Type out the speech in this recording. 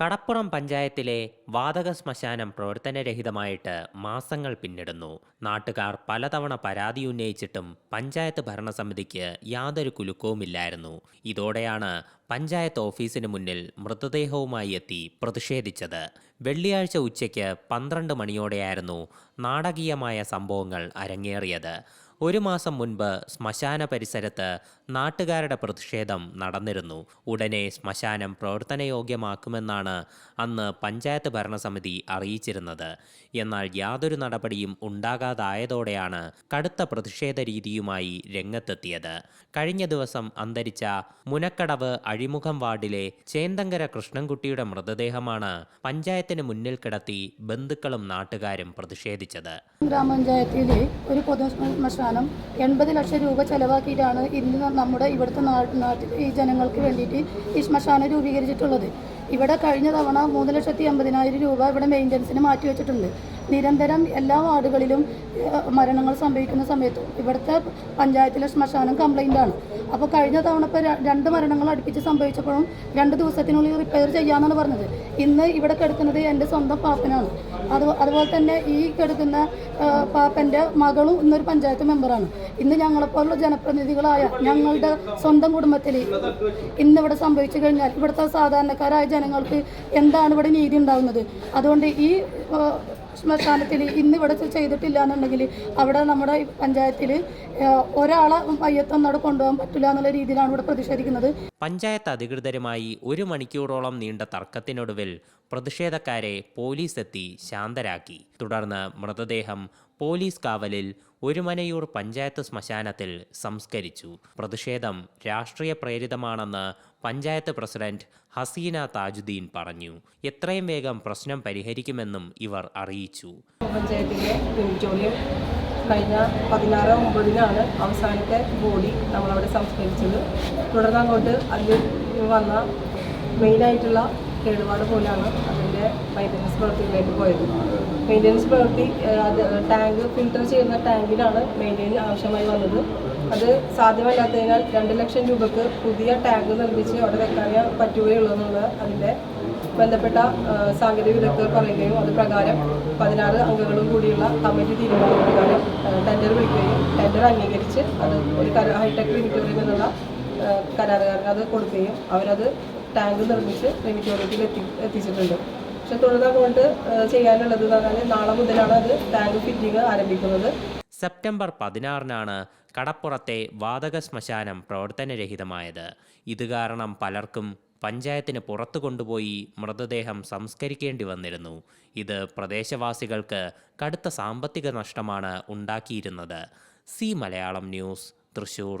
കടപ്പുറം പഞ്ചായത്തിലെ വാതക ശ്മശാനം പ്രവർത്തനരഹിതമായിട്ട് മാസങ്ങൾ പിന്നിടുന്നു. നാട്ടുകാർ പലതവണ പരാതി ഉന്നയിച്ചിട്ടും പഞ്ചായത്ത് ഭരണസമിതിക്ക് യാതൊരു കുലുക്കവുമില്ലായിരുന്നു. ഇതോടെയാണ് പഞ്ചായത്ത് ഓഫീസിന് മുന്നിൽ മൃതദേഹവുമായി എത്തി പ്രതിഷേധിച്ചത്. വെള്ളിയാഴ്ച ഉച്ചയ്ക്ക് പന്ത്രണ്ട് മണിയോടെയായിരുന്നു നാടകീയമായ സംഭവങ്ങൾ അരങ്ങേറിയത്. ഒരു മാസം മുൻപ് ശ്മശാന പരിസരത്ത് നാട്ടുകാരുടെ പ്രതിഷേധം നടന്നിരുന്നു. ഉടനെ ശ്മശാനം പ്രവർത്തനയോഗ്യമാക്കുമെന്നാണ് അന്ന് പഞ്ചായത്ത് ഭരണസമിതി അറിയിച്ചിരുന്നത്. എന്നാൽ യാതൊരു നടപടിയും ഉണ്ടാകാതായതോടെയാണ് കടുത്ത പ്രതിഷേധ രീതിയുമായി രംഗത്തെത്തിയത്. കഴിഞ്ഞ ദിവസം അന്തരിച്ച മുനക്കടവ് അഴിമുഖം വാർഡിലെ ചേന്തങ്കര കൃഷ്ണൻകുട്ടിയുടെ മൃതദേഹമാണ് പഞ്ചായത്തിന് മുന്നിൽ കിടത്തി ബന്ധുക്കളും നാട്ടുകാരും പ്രതിഷേധിച്ചത്. ഗ്രാമപഞ്ചായത്തിലെ ഒരു പൊതു എൺപത് ലക്ഷം രൂപ ചെലവാക്കിയിട്ടാണ് ഇന്ന് നമ്മുടെ ഇവിടുത്തെ നാട്ടിൽ ഈ ജനങ്ങൾക്ക് വേണ്ടിയിട്ട് ഈ ശ്മശാനം രൂപീകരിച്ചിട്ടുള്ളത്. ഇവിടെ കഴിഞ്ഞ തവണ മൂന്ന് ലക്ഷത്തി അമ്പതിനായിരം രൂപ ഇവിടെ മെയിന്റനൻസിന് മാറ്റിവെച്ചിട്ടുണ്ട്. നിരന്തരം എല്ലാ വാർഡുകളിലും മരണങ്ങൾ സംഭവിക്കുന്ന സമയത്ത് ഇവിടുത്തെ പഞ്ചായത്തിലെ ശ്മശാനം കംപ്ലൈന്റ് ആണ്. അപ്പോൾ കഴിഞ്ഞ തവണ ഇപ്പോൾ രണ്ട് മരണങ്ങൾ അടുപ്പിച്ച് സംഭവിച്ചപ്പോഴും രണ്ട് ദിവസത്തിനുള്ളിൽ റിപ്പയർ ചെയ്യാമെന്നാണ് പറഞ്ഞത്. ഇന്ന് ഇവിടെ കിടക്കുന്നത് എന്റെ സ്വന്തം പാപ്പനാണ്. അത് അതുപോലെ തന്നെ ഈ കിടക്കുന്ന പാപ്പന്റെ മകളും ഇന്നൊരു പഞ്ചായത്ത് മെമ്പറാണ് ഇന്ന് ഞങ്ങളെപ്പോലുള്ള ജനപ്രതിനിധികളായ ഞങ്ങളുടെ സ്വന്തം കുടുംബത്തിൽ ഇന്നിവിടെ സംഭവിച്ചു കഴിഞ്ഞാൽ ഇവിടുത്തെ സാധാരണക്കാരായ ജനങ്ങൾക്ക് എന്താണ് ഇവിടെ നീതി ഉണ്ടാകുന്നത് അതുകൊണ്ട് ഈ ശ്മശാനത്തിൽ ഇന്ന് ഇവിടെ ചെയ്തിട്ടില്ല എന്നുണ്ടെങ്കിൽ അവിടെ നമ്മുടെ പഞ്ചായത്തിൽ ഒരാളെ മയ്യത്തൊന്നും അവിടെ കൊണ്ടുപോകാൻ പറ്റില്ല എന്നുള്ള രീതിയിലാണ് ഇവിടെ പ്രതിഷേധിക്കുന്നത്. പഞ്ചായത്ത് അധികൃതരുമായി ഒരു മണിക്കൂറോളം നീണ്ട തർക്കത്തിനൊടുവിൽ പ്രതിഷേധക്കാരെ പോലീസ് എത്തി ശാന്തരാക്കി. തുടർന്ന് മൃതദേഹം പോലീസ് കാവലിൽ ഒരുമനയൂർ പഞ്ചായത്ത് ശ്മശാനത്തിൽ സംസ്കരിച്ചു. പ്രതിഷേധം രാഷ്ട്രീയ പ്രേരിതമാണെന്ന് പഞ്ചായത്ത് പ്രസിഡന്റ് ഹസീന താജുദ്ദീൻ പറഞ്ഞു. എത്രയും വേഗം പ്രശ്നം പരിഹരിക്കുമെന്നും ഇവർ അറിയിച്ചു. പഞ്ചായത്തിലെ കഴിഞ്ഞ പതിനാറ് ഒമ്പതിനാണ് അവസാനത്തെ ബോഡി നമ്മളവിടെ സംസ്കരിച്ചത്. തുടർന്ന് അങ്ങോട്ട് അതിൽ വന്ന മെയിനായിട്ടുള്ള കേടുപാട് പോലാണ് അതിന്റെ മെയിന്റനൻസ് പ്രവൃത്തിയിലേക്ക് പോയത്. മെയിന്റനൻസ് പ്രവൃത്തി അത് ടാങ്ക് ഫിൽട്ടർ ചെയ്യുന്ന ടാങ്കിലാണ് മെയിന്റെയിൻ ആവശ്യമായി വന്നത്. അത് സാധ്യമല്ലാത്തതിനാൽ രണ്ട് ലക്ഷം രൂപക്ക് പുതിയ ടാങ്ക് നിർമ്മിച്ച് അവിടെ വെക്കാനേ പറ്റുകയുള്ളൂ എന്നുള്ള അതിന്റെ ബന്ധപ്പെട്ട സാങ്കേതിക വിദഗ്ധർ പറയുകയും അത് പ്രകാരം പതിനാറ് അംഗങ്ങളും കൂടിയുള്ള കമ്മിറ്റി തീരുമാനപ്രകാരം ടെൻഡർ വിളിക്കുകയും ടെൻഡർ അംഗീകരിച്ച് അത് ഒരു ഹൈടെക് ക്രിമിറ്റോറിയം എന്നുള്ള കരാറുകാരന് അത് കൊടുക്കുകയും അവരത് ടാങ്ക് നിർമ്മിച്ച് ക്രിമിറ്റോറിയത്തിൽ എത്തി എത്തിച്ചിട്ടുണ്ട്. പക്ഷെ തുടർന്ന് അങ്ങോട്ട് ചെയ്യാനുള്ളത് എന്ന് പറഞ്ഞാൽ നാളെ മുതലാണ് അത് ടാങ്ക് ഫിറ്റിംഗ് ആരംഭിക്കുന്നത്. സെപ്റ്റംബർ പതിനാറിനാണ് കടപ്പുറത്തെ വാതക ശ്മശാനം പ്രവർത്തനരഹിതമായത്. ഇത് കാരണം പലർക്കും പഞ്ചായത്തിന് പുറത്തു കൊണ്ടുപോയി മൃതദേഹം സംസ്കരിക്കേണ്ടി വന്നിരുന്നു. ഇത് പ്രദേശവാസികൾക്ക് കടുത്ത സാമ്പത്തിക നഷ്ടമാണ് ഉണ്ടാക്കിയിരുന്നത്. C Malayalam news Thrissur.